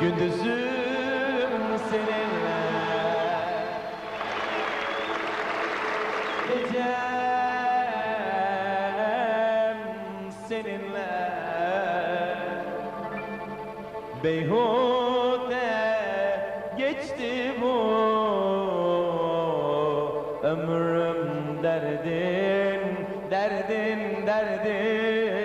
Gündüzüm seninle Gecem seninle. Beyhude geçti bu Ömrüm derdin, derdin, derdinle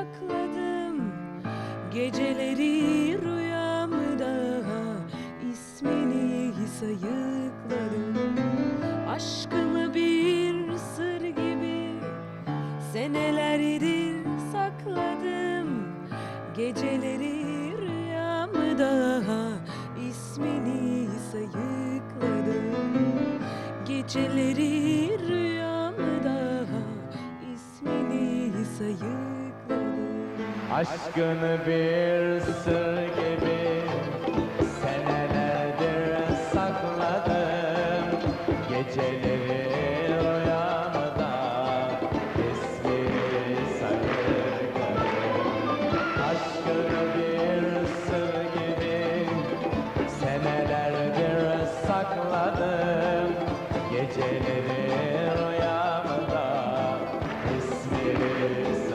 sakladım. Geceleri rüyamda ismini sayıkladım. Aşkımı bir sır gibi senelerdir sakladım. Geceleri rüyamda ismini sayıkladım. Geceleri Aşkını bir sır gibi senelerdir sakladım. Geceleri rüyamda ismini sayıkladım Aşkını bir sır gibi senelerdir sakladım. Geceleri rüyamda ismini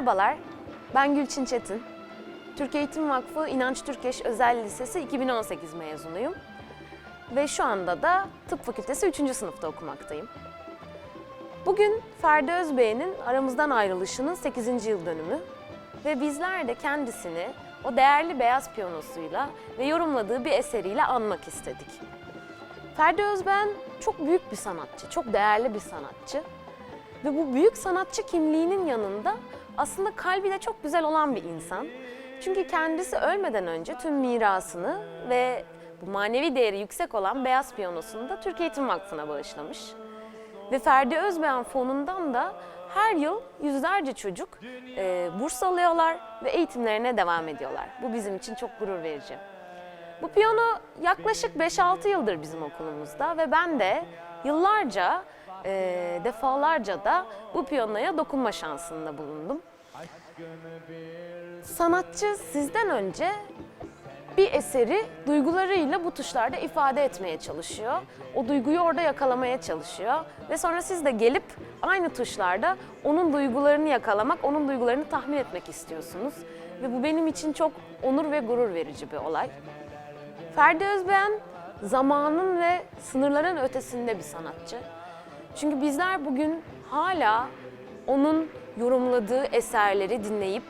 Merhabalar, ben Gülçin Çetin. Türk Eğitim Vakfı İnanç Türkeş Özel Lisesi 2018 mezunuyum. Ve şu anda da Tıp Fakültesi 3. sınıfta okumaktayım. Bugün Ferdi Özbey'in aramızdan ayrılışının 8. yıl dönümü ve bizler de kendisini o değerli beyaz piyanosuyla ve yorumladığı bir eseriyle anmak istedik. Ferdi Özben çok büyük bir sanatçı, çok değerli bir sanatçı. Ve bu büyük sanatçı kimliğinin yanında aslında kalbi de çok güzel olan bir insan. Çünkü kendisi ölmeden önce tüm mirasını ve bu manevi değeri yüksek olan beyaz piyanosunu da Türk Eğitim Vakfı'na bağışlamış. Ve Ferdi Özbeğen fonundan da her yıl yüzlerce çocuk e, burs alıyorlar ve eğitimlerine devam ediyorlar. Bu bizim için çok gurur verici. Bu piyano yaklaşık 5-6 yıldır bizim okulumuzda ve ben de yıllarca, e, defalarca da bu piyanoya dokunma şansında bulundum. Sanatçı sizden önce bir eseri duygularıyla bu tuşlarda ifade etmeye çalışıyor. O duyguyu orada yakalamaya çalışıyor ve sonra siz de gelip aynı tuşlarda onun duygularını yakalamak, onun duygularını tahmin etmek istiyorsunuz. Ve bu benim için çok onur ve gurur verici bir olay. Ferdi Özbeğen zamanın ve sınırların ötesinde bir sanatçı. Çünkü bizler bugün hala onun yorumladığı eserleri dinleyip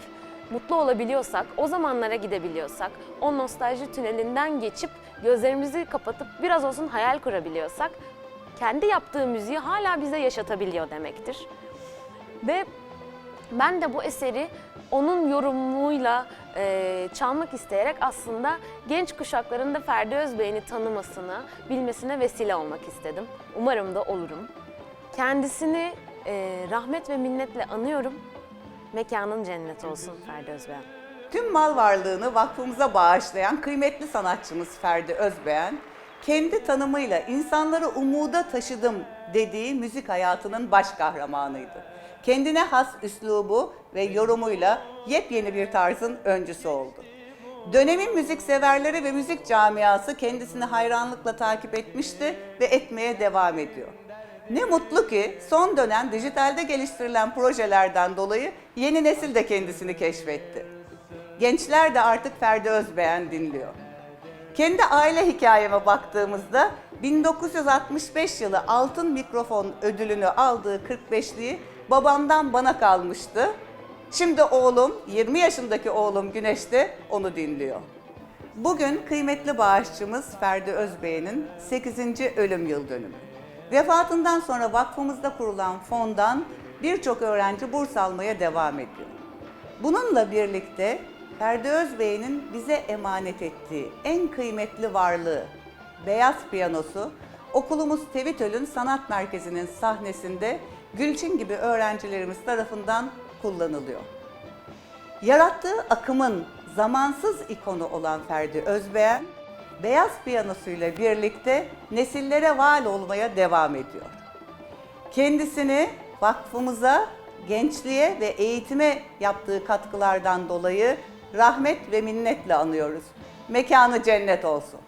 mutlu olabiliyorsak, o zamanlara gidebiliyorsak, o nostalji tünelinden geçip gözlerimizi kapatıp biraz olsun hayal kurabiliyorsak, kendi yaptığı müziği hala bize yaşatabiliyor demektir. Ve ben de bu eseri onun yorumuyla e, çalmak isteyerek aslında genç kuşakların da Ferdi Özbey'ini tanımasına, bilmesine vesile olmak istedim. Umarım da olurum. Kendisini e, rahmet ve minnetle anıyorum. Mekanın cennet olsun Ferdi Özbeğen. Tüm mal varlığını vakfımıza bağışlayan kıymetli sanatçımız Ferdi Özbeğen, kendi tanımıyla insanları umuda taşıdım dediği müzik hayatının baş kahramanıydı. Kendine has üslubu ve yorumuyla yepyeni bir tarzın öncüsü oldu. Dönemin müzikseverleri ve müzik camiası kendisini hayranlıkla takip etmişti ve etmeye devam ediyor. Ne mutlu ki son dönem dijitalde geliştirilen projelerden dolayı yeni nesil de kendisini keşfetti. Gençler de artık Ferdi Özbeğen dinliyor. Kendi aile hikayeme baktığımızda 1965 yılı Altın Mikrofon ödülünü aldığı 45'liği babamdan bana kalmıştı. Şimdi oğlum, 20 yaşındaki oğlum Güneş de onu dinliyor. Bugün kıymetli bağışçımız Ferdi Özbey'in 8. ölüm yıl dönümü. Vefatından sonra vakfımızda kurulan fondan birçok öğrenci burs almaya devam ediyor. Bununla birlikte Ferdi Özbey'in bize emanet ettiği en kıymetli varlığı, beyaz piyanosu, okulumuz Tevitöl'ün sanat merkezinin sahnesinde Gülçin gibi öğrencilerimiz tarafından kullanılıyor. Yarattığı akımın zamansız ikonu olan Ferdi Özbeğen, beyaz piyanosuyla birlikte nesillere val olmaya devam ediyor. Kendisini vakfımıza, gençliğe ve eğitime yaptığı katkılardan dolayı rahmet ve minnetle anıyoruz. Mekanı cennet olsun.